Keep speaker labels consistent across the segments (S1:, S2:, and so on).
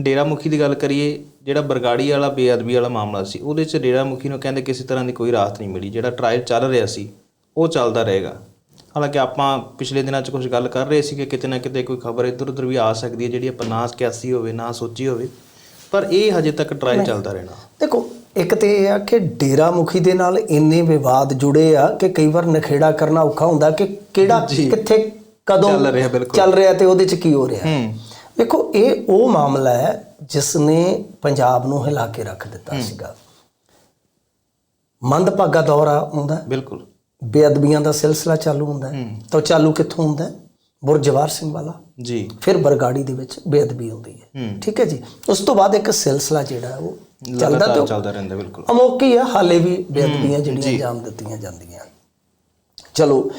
S1: ਡੇਰਾ ਮੁਖੀ ਦੀ ਗੱਲ ਕਰੀਏ ਜਿਹੜਾ ਬਰਗਾੜੀ ਵਾਲਾ ਬੇਅਦਬੀ ਵਾਲਾ ਮਾਮਲਾ ਸੀ ਉਹਦੇ 'ਚ ਡੇਰਾ ਮੁਖੀ ਨੂੰ ਕਹਿੰਦੇ ਕਿਸੇ ਤਰ੍ਹਾਂ ਦੀ ਕੋਈ ਰਾਹਤ ਨਹੀਂ ਮਿਲੀ ਜਿਹੜਾ ਟ੍ਰਾਇਲ ਚੱਲ ਰਿਹਾ ਸੀ ਉਹ ਚੱਲਦਾ ਰਹੇਗਾ। ਹਾਲਾਂਕਿ ਆਪਾਂ ਪਿਛਲੇ ਦਿਨਾਂ 'ਚ ਕੁਝ ਗੱਲ ਕਰ ਰਹੇ ਸੀ ਕਿ ਕਿਤੇ ਨਾ ਕਿਤੇ ਕੋਈ ਖਬਰ ਇੱਧਰ ਉੱਧਰ ਵੀ ਆ ਸਕਦੀ ਹੈ ਜਿਹੜੀ ਆਪਾਂ ਨਾ ਕਿਆਸੀ ਹੋਵੇ ਨਾ ਸੋਚੀ ਹੋਵੇ ਪਰ ਇਹ ਹਜੇ ਤੱਕ ਟ੍ਰਾਇਲ ਚੱਲਦਾ ਰਹਿਣਾ।
S2: ਦੇਖੋ ਇੱਕ ਤੇ ਇਹ ਆ ਕਿ ਡੇਰਾ ਮੁਖੀ ਦੇ ਨਾਲ ਇੰਨੇ ਵਿਵਾਦ ਜੁੜੇ ਆ ਕਿ ਕਈ ਵਾਰ ਨਖੇੜਾ ਕਰਨਾ ਔਖਾ ਹੁੰਦਾ ਕਿ ਕਿਹੜਾ ਕਿੱਥੇ ਕਦੋਂ
S1: ਚੱਲ ਰਿਹਾ, ਬਿਲਕੁਲ।
S2: ਚੱਲ ਰਿਹਾ ਤੇ ਉਹਦੇ ਚ ਕੀ ਹੋ ਰਿਹਾ।
S1: ਹੂੰ।
S2: ਦੇਖੋ ਇਹ ਉਹ ਮਾਮਲਾ ਹੈ ਜਿਸ ਨੇ ਪੰਜਾਬ ਨੂੰ ਹਿਲਾ ਕੇ ਰੱਖ ਦਿੱਤਾ ਸੀਗਾ। ਮੰਦਭਾਗਾ ਦੌਰ ਆ ਹੁੰਦਾ
S1: ਬਿਲਕੁਲ।
S2: ਬੇਅਦਬੀਆਂ ਦਾ ਸਿਲਸਿਲਾ ਚਾਲੂ ਹੁੰਦਾ ਹੈ। ਤਾਂ ਚਾਲੂ ਕਿੱਥੋਂ ਹੁੰਦਾ ਹੈ? ਬੁਰਜਵਾਰ ਸਿੰਘ ਵਾਲਾ।
S1: ਜੀ।
S2: ਫਿਰ ਬਰਗਾੜੀ ਦੇ ਵਿੱਚ ਬੇਅਦਬੀ ਹੁੰਦੀ ਹੈ। ਠੀਕ ਹੈ ਜੀ? ਉਸ ਤੋਂ ਬਾਅਦ ਇੱਕ ਸਿਲਸਿਲਾ ਜਿਹੜਾ ਉਹ ਚੱਲਦਾ ਤੇ
S1: ਚੱਲਦਾ ਰਹਿੰਦਾ ਬਿਲਕੁਲ।
S2: ਅਮੋਕੀ ਆ ਹਾਲੇ ਵੀ ਬੇਅਦਬੀਆਂ ਜਿਹੜੀਆਂ ਅੰਜਾਮ ਦਿੱਤੀਆਂ ਜਾਂਦੀਆਂ। ਚਲੋ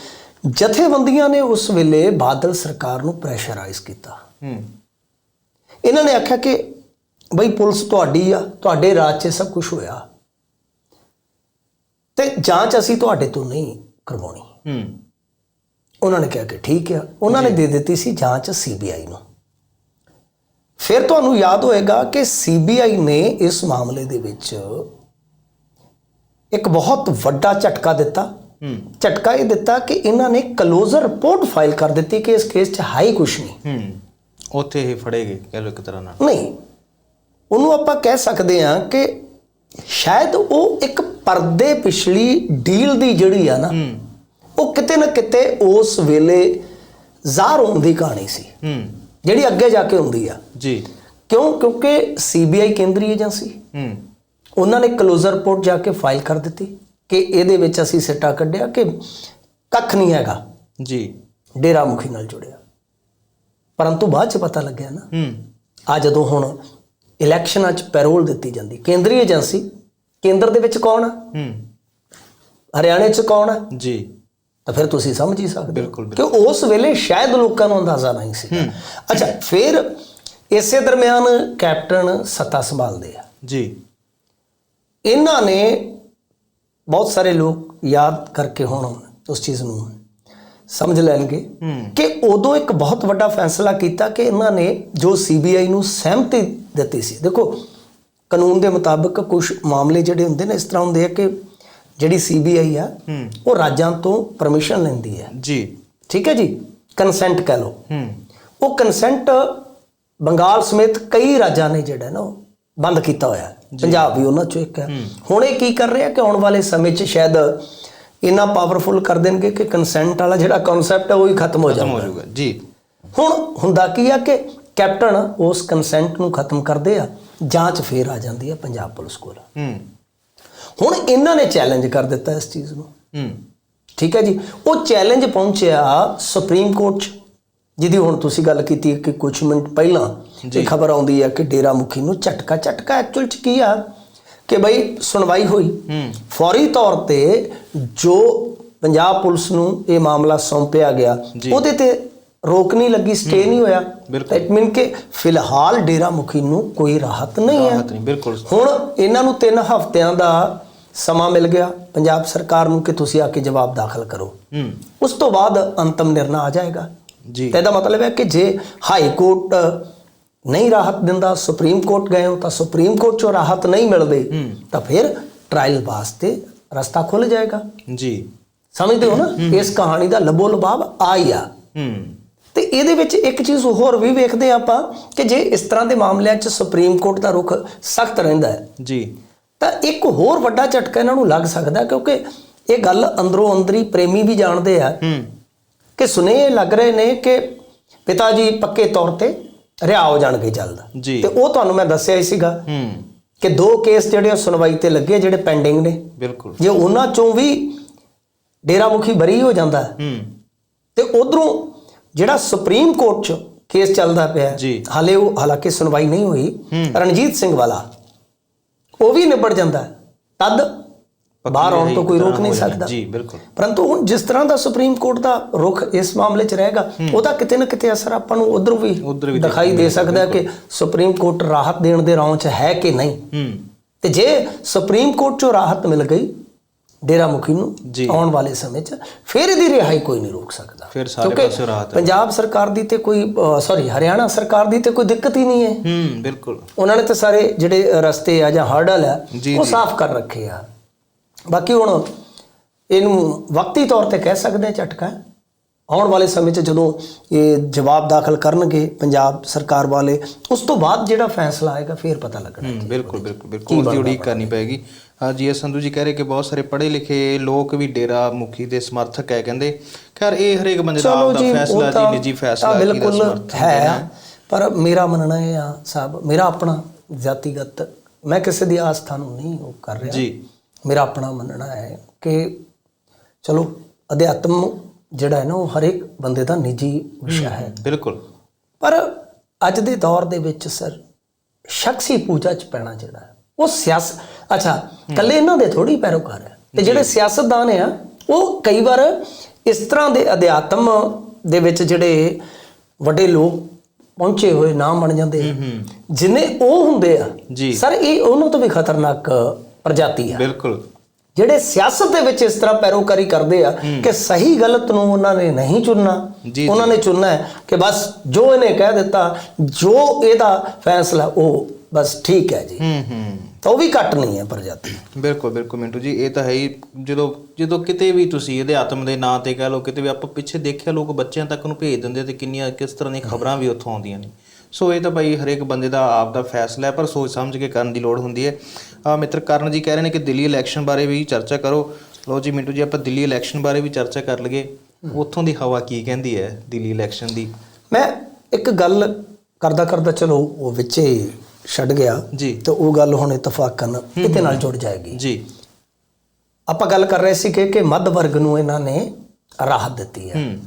S2: ਜਥੇਬੰਦੀਆਂ ਨੇ ਉਸ ਵੇਲੇ ਬਾਦਲ ਸਰਕਾਰ ਨੂੰ ਪ੍ਰੈਸ਼ਰਾਈਜ਼ ਕੀਤਾ।
S1: ਹੂੰ।
S2: ਇਹਨਾਂ ਨੇ ਆਖਿਆ ਕਿ ਬਈ ਪੁਲਿਸ ਤੁਹਾਡੀ ਆ ਤੁਹਾਡੇ ਰਾਜ 'ਚ ਸਭ ਕੁਝ ਹੋਇਆ। ਤੇ ਜਾਂਚ ਅਸੀਂ ਤੁਹਾਡੇ ਤੋਂ ਨਹੀਂ ਕਰਵਾਉਣੀ।
S1: ਹੂੰ।
S2: ਉਹਨਾਂ ਨੇ ਕਿਹਾ ਕਿ ਠੀਕ ਆ ਉਹਨਾਂ ਨੇ ਦੇ ਦਿੱਤੀ ਸੀ ਜਾਂਚ ਸੀਬੀਆਈ ਨੂੰ। ਫਿਰ ਤੁਹਾਨੂੰ ਯਾਦ ਹੋਏਗਾ ਕਿ ਸੀਬੀਆਈ ਨੇ ਇਸ ਮਾਮਲੇ ਦੇ ਵਿੱਚ ਇੱਕ ਬਹੁਤ ਵੱਡਾ ਝਟਕਾ ਦਿੱਤਾ। ਝਟਕਾ ਇਹ ਦਿੱਤਾ ਕਿ ਇਹਨਾਂ ਨੇ ਕਲੋਜ਼ਰ ਰਿਪੋਰਟ ਫਾਈਲ ਕਰ ਦਿੱਤੀ ਕਿ ਇਸ ਕੇਸ 'ਚ ਹੈ ਹੀ ਕੁਝ ਨਹੀਂ।
S1: ਹੂੰ। ਉੱਥੇ ਇਹ ਫੜੇ ਗਏ ਕਹਿ ਲਓ ਇੱਕ ਤਰ੍ਹਾਂ ਨਾਲ।
S2: ਨਹੀਂ ਉਹਨੂੰ ਆਪਾਂ ਕਹਿ ਸਕਦੇ ਹਾਂ ਕਿ ਸ਼ਾਇਦ ਉਹ ਇੱਕ ਪਰਦੇ ਪਿਛਲੀ ਡੀਲ ਦੀ ਜਿਹੜੀ ਆ ਨਾ
S1: ਹੂੰ।
S2: ਉਹ ਕਿਤੇ ਨਾ ਕਿਤੇ ਉਸ ਵੇਲੇ ਜ਼ਾਹਰ ਹੋਣ ਦੀ ਕਹਾਣੀ ਸੀ।
S1: ਹੂੰ।
S2: ਜਿਹੜੀ ਅੱਗੇ ਜਾ ਕੇ ਹੁੰਦੀ ਆ।
S1: ਜੀ।
S2: ਕਿਉਂ? ਕਿਉਂਕਿ ਸੀਬੀਆਈ ਕੇਂਦਰੀ ਏਜੰਸੀ।
S1: ਹੂੰ।
S2: ਉਹਨਾਂ ਨੇ ਕਲੋਜ਼ਰ ਰਿਪੋਰਟ ਜਾ ਕੇ ਫਾਈਲ ਕਰ ਦਿੱਤੀ ਕਿ ਇਹਦੇ ਵਿੱਚ ਅਸੀਂ ਸਿੱਟਾ ਕੱਢਿਆ ਕਿ ਕੱਖ ਨਹੀਂ ਹੈਗਾ।
S1: ਜੀ।
S2: ਡੇਰਾ ਮੁਖੀ ਨਾਲ ਜੁੜਿਆ। ਪਰੰਤੂ ਬਾਅਦ ਚ ਪਤਾ ਲੱਗਿਆ ਨਾ
S1: ਹੂੰ।
S2: ਆ ਜਦੋਂ ਹੁਣ ਇਲੈਕਸ਼ਨਾਂ 'ਚ ਪੈਰੋਲ ਦਿੱਤੀ ਜਾਂਦੀ ਕੇਂਦਰੀ ਏਜੰਸੀ ਕੇਂਦਰ ਦੇ ਵਿੱਚ ਕੌਣ ਆ?
S1: ਹੂੰ।
S2: ਹਰਿਆਣੇ 'ਚ ਕੌਣ ਆ?
S1: ਜੀ।
S2: ਤਾਂ ਫਿਰ ਤੁਸੀਂ ਸਮਝ ਹੀ ਸਕਦੇ
S1: ਬਿਲਕੁਲ,
S2: ਕਿ ਉਸ ਵੇਲੇ ਸ਼ਾਇਦ ਲੋਕਾਂ ਨੂੰ ਅੰਦਾਜ਼ਾ ਨਹੀਂ ਸੀ। ਅੱਛਾ ਫਿਰ ਇਸੇ ਦਰਮਿਆਨ ਕੈਪਟਨ ਸੱਤਾ ਸੰਭਾਲਦੇ ਆ।
S1: ਜੀ।
S2: ਇਹਨਾਂ ਨੇ ਬਹੁਤ ਸਾਰੇ ਲੋਕ ਯਾਦ ਕਰਕੇ ਹੁਣ ਉਸ ਚੀਜ਼ ਨੂੰ ਸਮਝ ਲੈਣਗੇ ਕਿ ਉਦੋਂ ਇੱਕ ਬਹੁਤ ਵੱਡਾ ਫੈਸਲਾ ਕੀਤਾ ਕਿ ਇਹਨਾਂ ਨੇ ਜੋ ਸੀਬੀਆਈ ਨੂੰ ਸਹਿਮਤੀ ਦਿੱਤੀ ਸੀ। ਦੇਖੋ ਕਾਨੂੰਨ ਦੇ ਮੁਤਾਬਕ ਕੁਝ ਮਾਮਲੇ ਜਿਹੜੇ ਹੁੰਦੇ ਨੇ ਇਸ ਤਰ੍ਹਾਂ ਹੁੰਦੇ ਆ ਕਿ ਜਿਹੜੀ ਸੀਬੀਆਈ ਆ ਉਹ ਰਾਜਾਂ ਤੋਂ ਪਰਮਿਸ਼ਨ ਲੈਂਦੀ ਹੈ
S1: ਜੀ।
S2: ਠੀਕ ਹੈ ਜੀ? ਕੰਸੈਂਟ ਕਹਿ
S1: ਹੂੰ।
S2: ਉਹ ਕੰਸੈਂਟ ਬੰਗਾਲ ਸਮੇਤ ਕਈ ਰਾਜਾਂ ਨੇ ਜਿਹੜਾ ਨਾ ਉਹ ਬੰਦ ਕੀਤਾ ਹੋਇਆ। ਪੰਜਾਬ ਵੀ ਉਹਨਾਂ ਚੋਂ ਇੱਕ ਹੈ। ਹੁਣ ਇਹ ਕੀ ਕਰ ਰਿਹਾ ਕਿ ਆਉਣ ਵਾਲੇ ਸਮੇਂ 'ਚ ਸ਼ਾਇਦ ਇੰਨਾ ਪਾਵਰਫੁਲ ਕਰ ਦੇਣਗੇ ਕਿ ਕੰਸੈਂਟ ਵਾਲਾ ਜਿਹੜਾ ਕਨਸੈਪਟ ਹੈ ਉਹ ਹੀ ਖਤਮ ਹੋ ਜਾਊਗਾ।
S1: ਜੀ।
S2: ਹੁਣ ਹੁੰਦਾ ਕੀ ਆ ਕਿ ਕੈਪਟਨ ਉਸ ਕੰਸੈਂਟ ਨੂੰ ਖਤਮ ਕਰਦੇ ਆ ਜਾਂਚ ਫੇਰ ਆ ਜਾਂਦੀ ਹੈ ਪੰਜਾਬ ਪੁਲਿਸ ਕੋਲ।
S1: ਹੂੰ।
S2: ਹੁਣ ਇਹਨਾਂ ਨੇ ਚੈਲੰਜ ਕਰ ਦਿੱਤਾ ਇਸ ਚੀਜ਼ ਨੂੰ।
S1: ਹੂੰ।
S2: ਠੀਕ ਹੈ ਜੀ? ਉਹ ਚੈਲੰਜ ਪਹੁੰਚਿਆ ਸੁਪਰੀਮ ਕੋਰਟ 'ਚ ਜਿਹਦੀ ਹੁਣ ਤੁਸੀਂ ਗੱਲ ਕੀਤੀ ਕਿ ਕੁਝ ਮਿੰਟ ਪਹਿਲਾਂ ਇਹ ਖਬਰ ਆਉਂਦੀ ਹੈ ਕਿ ਡੇਰਾ ਮੁਖੀ ਨੂੰ ਝਟਕਾ ਝਟਕਾ ਐਕਚੁਅਲ 'ਚ ਕੀ ਆ? ਕਿ ਬਈ ਸੁਣਵਾਈ ਹੋਈ। ਫੌਰੀ ਤੌਰ ਤੇ ਜੋ ਪੰਜਾਬ ਪੁਲਿਸ ਨੂੰ ਇਹ ਮਾਮਲਾ ਸੌਂਪਿਆ ਗਿਆ ਉਹਦੇ ਤੇ ਰੋਕ ਨਹੀਂ ਲੱਗੀ ਸਟੇ ਨਹੀਂ ਹੋਇਆ। ਇਟ ਮੀਨ ਕਿ ਫਿਲਹਾਲ ਡੇਰਾ ਮੁਖੀ ਨੂੰ ਕੋਈ ਰਾਹਤ ਨਹੀਂ ਹੈ।
S1: ਬਿਲਕੁਲ।
S2: ਹੁਣ ਇਹਨਾਂ ਨੂੰ 3 ਹਫ਼ਤਿਆਂ ਦਾ ਸਮਾਂ ਮਿਲ ਗਿਆ। ਪੰਜਾਬ ਸਰਕਾਰ ਨੂੰ ਕਿ ਤੁਸੀਂ ਆ ਕੇ ਜਵਾਬ ਦਾਖਲ ਕਰੋ। ਉਸ ਤੋਂ ਬਾਅਦ ਅੰਤਮ ਨਿਰਣਾ ਆ ਜਾਏਗਾ।
S1: ਜੀ।
S2: ਇਹਦਾ ਮਤਲਬ ਹੈ ਕਿ ਜੇ ਹਾਈ ਕੋਰਟ ਨਹੀਂ ਰਾਹਤ ਦਿੰਦਾ ਸੁਪਰੀਮ ਕੋਰਟ ਗਏ ਹੋ ਤਾਂ ਸੁਪਰੀਮ ਕੋਰਟ ਚੋਂ ਰਾਹਤ ਨਹੀਂ ਮਿਲਦੀ ਤਾਂ ਫਿਰ ਟ੍ਰਾਇਲ ਵਾਸਤੇ ਰਸਤਾ ਖੁੱਲ ਜਾਏਗਾ।
S1: ਜੀ।
S2: ਸਮਝਦੇ ਹੋ ਨਾ? ਇਸ ਕਹਾਣੀ ਦਾ ਲਬੋ ਲਬਾਬ ਆ। ਹੀ। ਤੇ ਇਹਦੇ ਵਿੱਚ ਇੱਕ ਚੀਜ਼ ਹੋਰ ਵੀ ਵੇਖਦੇ ਆਪਾਂ ਕਿ ਜੇ ਇਸ ਤਰ੍ਹਾਂ ਦੇ ਮਾਮਲਿਆਂ 'ਚ ਸੁਪਰੀਮ ਕੋਰਟ ਦਾ ਰੁਖ ਸਖਤ ਰਹਿੰਦਾ ਹੈ
S1: ਜੀ।
S2: ਤਾਂ ਇੱਕ ਹੋਰ ਵੱਡਾ ਝਟਕਾ ਇਹਨਾਂ ਨੂੰ ਲੱਗ ਸਕਦਾ ਕਿਉਂਕਿ ਇਹ ਗੱਲ ਅੰਦਰੋਂ ਅੰਦਰੀ ਪ੍ਰੇਮੀ ਵੀ ਜਾਣਦੇ ਆ ਕਿ ਸੁਨੇਹੇ ਲੱਗ ਰਹੇ ਨੇ ਕਿ ਪਿਤਾ ਜੀ ਪੱਕੇ ਤੌਰ ਤੇ ਰਿਹਾ ਹੋ ਜਾਣਗੇ ਜਲਦ
S1: ਜੀ।
S2: ਤੇ ਉਹ ਤੁਹਾਨੂੰ ਮੈਂ ਦੱਸਿਆ ਹੀ ਸੀਗਾ
S1: ਹੂੰ।
S2: ਕਿ ਦੋ ਕੇਸ ਜਿਹੜੇ ਉਹ ਸੁਣਵਾਈ ਤੇ ਲੱਗੇ ਜਿਹੜੇ ਪੈਂਡਿੰਗ ਨੇ।
S1: ਬਿਲਕੁਲ।
S2: ਜੇ ਉਹਨਾਂ ਚੋਂ ਵੀ ਡੇਰਾ ਮੁਖੀ ਬਰੀ ਹੋ ਜਾਂਦਾ ਹੈ, ਤੇ ਉਧਰੋਂ ਜਿਹੜਾ ਸੁਪਰੀਮ ਕੋਰਟ 'ਚ ਕੇਸ ਚੱਲਦਾ ਪਿਆ। ਹਾਲੇ ਉਹ ਹਾਲਾਂਕਿ ਸੁਣਵਾਈ ਨਹੀਂ ਹੋਈ ਰਣਜੀਤ ਸਿੰਘ ਵਾਲਾ ਉਹ ਵੀ ਨਿਬੜ ਜਾਂਦਾ। ਤਦ ਬਾਹਰ ਆਉਣ ਤੋਂ ਕੋਈ ਰੋਕ ਨਹੀਂ ਸਕਦਾ।
S1: ਜੀ ਬਿਲਕੁਲ।
S2: ਪਰੰਤੂ ਹੁਣ ਜਿਸ ਤਰ੍ਹਾਂ ਦਾ ਸੁਪਰੀਮ ਕੋਰਟ ਦਾ ਰੁਖ ਇਸ ਮਾਮਲੇ 'ਚ ਰਹੇਗਾ ਉਹਦਾ ਕਿਤੇ ਨਾ ਕਿਤੇ ਅਸਰ ਆਪਾਂ ਨੂੰ ਉਧਰ ਵੀ ਦਿਖਾਈ ਦੇ ਸਕਦਾ ਕਿ ਸੁਪਰੀਮ ਕੋਰਟ ਰਾਹਤ ਦੇਣ ਦੇ ਰੌਂ 'ਚ ਹੈ ਕਿ ਨਹੀਂ। ਤੇ ਜੇ ਸੁਪਰੀਮ ਕੋਰਟ 'ਚੋਂ ਰਾਹਤ ਮਿਲ ਗਈ ਡੇਰਾ ਮੁਖੀ ਨੂੰ। ਆਉਣ ਵਾਲੇ ਸਮੇਂ 'ਚ ਫਿਰ ਇਹਦੀ ਰਿਹਾਈ ਕੋਈ ਨਹੀਂ ਰੋਕ ਸਕਦਾ।
S1: ਫਿਰ ਸਾਰੇ ਪਾਸੇ ਰਾਹਤ ਹੈ।
S2: ਪੰਜਾਬ ਸਰਕਾਰ ਦੀ ਤੇ ਕੋਈ ਸੌਰੀ ਹਰਿਆਣਾ ਸਰਕਾਰ ਦੀ ਤੇ ਕੋਈ ਦਿੱਕਤ ਹੀ ਨਹੀਂ ਹੈ।
S1: ਹੂੰ ਬਿਲਕੁਲ।
S2: ਉਹਨਾਂ ਨੇ ਤਾਂ ਸਾਰੇ ਜਿਹੜੇ ਰਸਤੇ ਆ ਜਾਂ ਹਰਡਲ ਆ ਉਹ। ਸਾਫ਼ ਕਰ ਰੱਖੇ ਆ। ਬਾਕੀ ਹੁਣ ਇਹਨੂੰ ਵਕਤੀ ਤੌਰ ਤੇ ਕਹਿ ਸਕਦੇ ਆ ਝਟਕਾ। ਆਉਣ ਵਾਲੇ ਸਮੇਂ 'ਚ ਜਦੋਂ ਇਹ ਜਵਾਬ ਦਾਖਲ ਕਰਨਗੇ ਪੰਜਾਬ ਸਰਕਾਰ ਵਾਲੇ ਉਸ ਤੋਂ ਬਾਅਦ ਜਿਹੜਾ ਫੈਸਲਾ ਆਏਗਾ ਫਿਰ ਪਤਾ ਲੱਗਣਾ।
S1: ਹੂੰ ਬਿਲਕੁਲ ਬਿਲਕੁਲ ਬਿਲਕੁਲ। ਦੀ ਉਡੀਕ ਕਰਨੀ ਪਏਗੀ। ਹਾਂ ਜੀ ਇਹ ਸੰਧੂ ਜੀ ਕਹਿ ਰਹੇ ਕਿ ਬਹੁਤ ਸਾਰੇ ਪੜ੍ਹੇ ਲਿਖੇ ਲੋਕ ਵੀ ਡੇਰਾ ਮੁਖੀ ਦੇ ਸਮਰਥਕ ਹੈ ਕਹਿੰਦੇ। ਖੈਰ ਇਹ ਹਰੇਕ ਬੰਦੇ ਦਾ ਆਪਦਾ ਫੈਸਲਾ ਜੀ ਨਿੱਜੀ ਫੈਸਲਾ ਕਿਹਦਾ
S2: ਬਿਲਕੁਲ ਹੈ। ਪਰ ਮੇਰਾ ਮੰਨਣਾ ਇਹ ਆ ਸਾਹਿਬ ਮੇਰਾ ਆਪਣਾ ਜਾਤੀਗਤ ਮੈਂ ਕਿਸੇ ਦੀ ਆਸਥਾ ਨੂੰ ਨਹੀਂ ਉਹ ਕਰ ਰਿਹਾ।
S1: ਜੀ।
S2: ਮੇਰਾ ਆਪਣਾ ਮੰਨਣਾ ਹੈ ਕਿ ਚਲੋ ਅਧਿਆਤਮ ਜਿਹੜਾ ਹੈ ਨਾ ਉਹ ਹਰੇਕ ਬੰਦੇ ਦਾ ਨਿੱਜੀ ਵਿਸ਼ਾ ਹੈ।
S1: ਬਿਲਕੁਲ।
S2: ਪਰ ਅੱਜ ਦੇ ਦੌਰ ਦੇ ਵਿੱਚ ਸਰ ਸ਼ਖਸੀ ਪੂਜਾ ਚ ਪੈਣਾ ਜਿਹੜਾ ਉਹ ਸਿਆਸ ਅੱਛਾ ਕੱਲੇ ਇਹਨਾਂ ਦੇ ਥੋੜੀ ਪੈਰੋਕਾਰ ਹੈ। ਤੇ ਜਿਹੜੇ ਸਿਆਸਤਦਾਨ ਆ ਉਹ ਕਈ ਵਾਰ ਇਸ ਤਰ੍ਹਾਂ ਦੇ ਅਧਿਆਤਮ ਦੇ ਵਿੱਚ ਜਿਹੜੇ ਵੱਡੇ ਲੋਕ ਪਹੁੰਚੇ ਹੋਏ ਨਾਮ ਬਣ ਜਾਂਦੇ ਜਿਨੇ ਉਹ ਹੁੰਦੇ ਆ। ਸਰ ਇਹ ਉਹਨਾਂ ਤੋਂ ਵੀ ਖਤਰਨਾਕ ਪ੍ਰਜਾਤੀ ਆ
S1: ਬਿਲਕੁਲ।
S2: ਜਿਹੜੇ ਸਿਆਸਤ ਦੇ ਵਿੱਚ ਇਸ ਤਰ੍ਹਾਂ ਪੈਰੋਕਾਰੀ ਕਰਦੇ ਆ ਕਿ ਸਹੀ ਗਲਤ ਨੂੰ ਉਹਨਾਂ ਨੇ ਨਹੀਂ ਚੁਣਨਾ ਉਹਨਾਂ ਨੇ ਚੁਣਨਾ ਹੈ ਕਿ ਬਸ ਜੋ ਇਹਨੇ ਕਹਿ ਦਿੱਤਾ ਜੋ ਇਹਦਾ ਫੈਸਲਾ ਉਹ ਬਸ ਠੀਕ ਹੈ ਜੀ।
S1: ਹੂੰ ਹੂੰ।
S2: ਤਾਂ ਉਹ ਵੀ ਘੱਟ ਨਹੀਂ ਹੈ ਪ੍ਰਜਾਤੀ।
S1: ਬਿਲਕੁਲ ਬਿਲਕੁਲ ਮਿੰਟੂ ਜੀ ਇਹ ਤਾਂ ਹੈ ਹੀ ਜਦੋਂ ਜਦੋਂ ਕਿਤੇ ਵੀ ਤੁਸੀਂ ਇਹਦੇ ਆਤਮ ਦੇ ਨਾਂ ਤੇ ਕਹਿ ਲਓ ਕਿਤੇ ਵੀ ਆਪਾਂ ਪਿੱਛੇ ਦੇਖਿਆ ਲੋਕ ਬੱਚਿਆਂ ਤੱਕ ਨੂੰ ਭੇਜ ਦਿੰਦੇ ਤੇ ਕਿੰਨੀਆਂ ਕਿਸ ਤਰ੍ਹਾਂ ਦੀਆਂ ਖਬਰਾਂ ਵੀ ਉੱਥੋਂ ਆਉਂਦੀਆਂ ਨੇ। ਸੋ ਇਹ ਤਾਂ ਭਾਈ ਹਰੇਕ ਬੰਦੇ ਦਾ ਆਪ ਦਾ ਫੈਸਲਾ ਹੈ ਪਰ ਸੋਚ ਸਮਝ ਕੇ ਕਰਨ ਦੀ ਲੋੜ ਹੁੰਦੀ ਹੈ। ਆ ਮਿੱਤਰ ਕਰਨ ਜੀ ਕਹਿ ਰਹੇ ਨੇ ਕਿ ਦਿੱਲੀ ਇਲੈਕਸ਼ਨ ਬਾਰੇ ਵੀ ਚਰਚਾ ਕਰੋ। ਲੋ ਜੀ ਮਿੰਟੂ ਜੀ ਆਪਾਂ ਦਿੱਲੀ ਇਲੈਕਸ਼ਨ ਬਾਰੇ ਵੀ ਚਰਚਾ ਕਰ ਲਈਏ। ਉੱਥੋਂ ਦੀ ਹਵਾ ਕੀ ਕਹਿੰਦੀ ਹੈ ਦਿੱਲੀ ਇਲੈਕਸ਼ਨ ਦੀ?
S2: ਮੈਂ ਇੱਕ ਗੱਲ ਕਰਦਾ ਕਰਦਾ ਚਲੋ ਉਹ ਵਿੱਚੇ ਛੱਡ ਗਿਆ।
S1: ਜੀ।
S2: ਤੇ ਉਹ ਗੱਲ ਹੁਣ ਇਤਫਾਕਨ ਇਹਦੇ ਨਾਲ ਜੁੜ ਜਾਏਗੀ।
S1: ਜੀ।
S2: ਆਪਾਂ ਗੱਲ ਕਰ ਰਹੇ ਸੀ ਕਿ ਕਿ ਮੱਧ ਵਰਗ ਨੂੰ ਇਹਨਾਂ ਨੇ ਰਾਹਤ ਦਿੱਤੀ ਹੈ।
S1: ਹੂੰ।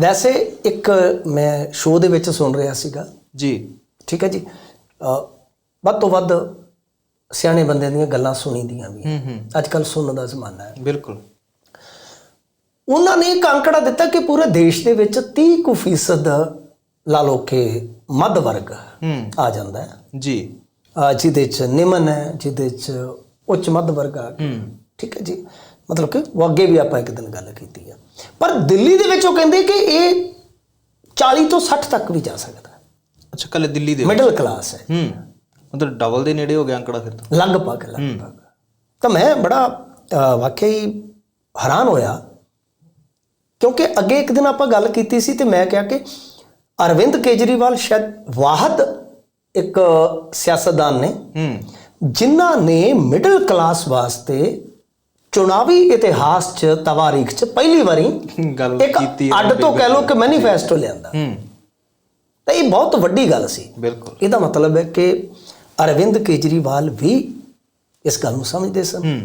S2: ਵੈਸੇ ਇੱਕ ਮੈਂ ਸ਼ੋਅ ਦੇ ਵਿੱਚ ਸੁਣ ਰਿਹਾ ਸੀਗਾ।
S1: ਜੀ।
S2: ਠੀਕ ਹੈ ਜੀ। ਵੱਧ ਤੋਂ ਵੱਧ ਸਿਆਣੇ ਬੰਦਿਆਂ ਦੀਆਂ ਗੱਲਾਂ ਸੁਣੀਦੀਆਂ ਵੀ
S1: ਹੂੰ ਹੂੰ।
S2: ਅੱਜ ਕੱਲ ਸੁਣਨ ਦਾ ਜ਼ਮਾਨਾ ਹੈ।
S1: ਬਿਲਕੁਲ।
S2: ਉਹਨਾਂ ਨੇ ਇੱਕ ਅੰਕੜਾ ਦਿੱਤਾ ਕਿ ਪੂਰੇ ਦੇਸ਼ ਦੇ ਵਿੱਚ 30 ਕੁ ਫੀਸਦ ਲਾ ਲਓ ਕਿ ਮੱਧ ਵਰਗ ਆ ਜਾਂਦਾ ਹੈ।
S1: ਜੀ।
S2: ਜਿਹਦੇ ਚ ਨਿਮਨ ਹੈ ਜਿਹਦੇ ਚ ਉੱਚ ਮੱਧ ਵਰਗ ਆ ਠੀਕ ਹੈ ਜੀ। ਮਤਲਬ ਕਿ ਉਹ ਅੱਗੇ ਵੀ ਆਪਾਂ ਇੱਕ ਦਿਨ ਗੱਲ ਕੀਤੀ ਆ। ਪਰ ਦਿੱਲੀ ਦੇ ਵਿੱਚ ਉਹ ਕਹਿੰਦੇ ਕਿ ਇਹ 40 ਤੋਂ 60 ਤੱਕ ਵੀ ਜਾ ਸਕਦਾ।
S1: ਅੱਛਾ ਕੱਲੇ ਦਿੱਲੀ ਦੇ
S2: ਮਿਡਲ ਕਲਾਸ ਹੈ।
S1: ਹੂੰ। ਮਤਲਬ ਡਬਲ ਦੇ ਨੇੜੇ ਹੋ ਗਿਆ ਅੰਕੜਾ ਫਿਰ ਤਾਂ?
S2: ਲਗਭਗ ਲਗਭਗ। ਤਾਂ ਮੈਂ ਬੜਾ ਵਾਕਈ ਹੈਰਾਨ ਹੋਇਆ। ਕਿਉਂਕਿ ਅੱਗੇ ਇੱਕ ਦਿਨ ਆਪਾਂ ਗੱਲ ਕੀਤੀ ਸੀ ਤੇ ਮੈਂ ਕਿਹਾ ਕਿ ਅਰਵਿੰਦ ਕੇਜਰੀਵਾਲ ਸ਼ਾਇਦ ਵਾਹਦ ਇੱਕ ਸਿਆਸਤਦਾਨ ਨੇ।
S1: ਹੂੰ।
S2: ਜਿਨ੍ਹਾਂ ਨੇ ਮਿਡਲ ਕਲਾਸ ਵਾਸਤੇ ਚੁਣਾਵੀ ਇਤਿਹਾਸ 'ਚ ਤਵਾਰੀਖ 'ਚ ਪਹਿਲੀ ਵਾਰੀ
S1: ਗੱਲ
S2: ਇੱਕ
S1: ਕੀਤੀ
S2: ਅੱਡ ਤੋਂ ਕਹਿ ਲਓ ਕਿ ਮੈਨੀਫੈਸਟੋ ਲਿਆਂਦਾ।
S1: ਹੂੰ।
S2: ਤਾਂ ਇਹ ਬਹੁਤ ਵੱਡੀ ਗੱਲ ਸੀ।
S1: ਬਿਲਕੁਲ।
S2: ਇਹਦਾ ਮਤਲਬ ਹੈ ਕਿ ਅਰਵਿੰਦ ਕੇਜਰੀਵਾਲ ਵੀ ਇਸ ਗੱਲ ਨੂੰ ਸਮਝਦੇ ਸਨ।
S1: ਹੂੰ।